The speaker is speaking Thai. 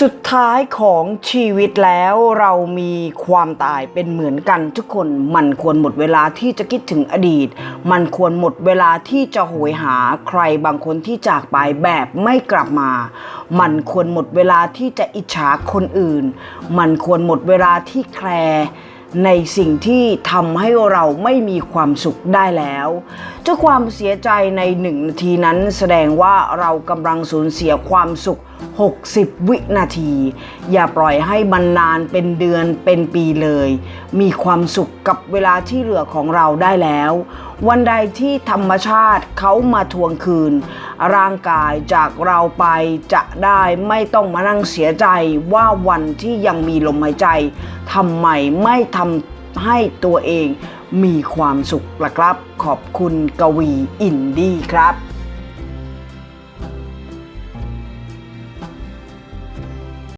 สุดท้ายของชีวิตแล้วเรามีความตายเป็นเหมือนกันทุกคนมันควรหมดเวลาที่จะคิดถึงอดีต มันควรหมดเวลาที่จะโหยหาใครบางคนที่จากไปแบบไม่กลับมา มันควรหมดเวลาที่จะอิจฉาคนอื่น มันควรหมดเวลาที่แคร์ ในสิ่งที่ทำให้เราไม่มีความสุขได้แล้วเจ้าความเสียใจในหนึ่งนาทีนั้นแสดงว่าเรากำลังสูญเสียความสุข 60 วินาที อย่าปล่อยให้มันนานเป็นเดือนเป็นปีเลย มีความสุขกับเวลาที่เหลือของเราได้แล้ววันใดที่ธรรมชาติเขามาทวงคืน ร่างกายจากเราไปจะได้ไม่ต้องมานั่งเสียใจว่าวันที่ยังมีลมหายใจทำไมไม่ทำให้ตัวเองมีความสุขล่ะครับ ขอบคุณกวีอินดี้ครับ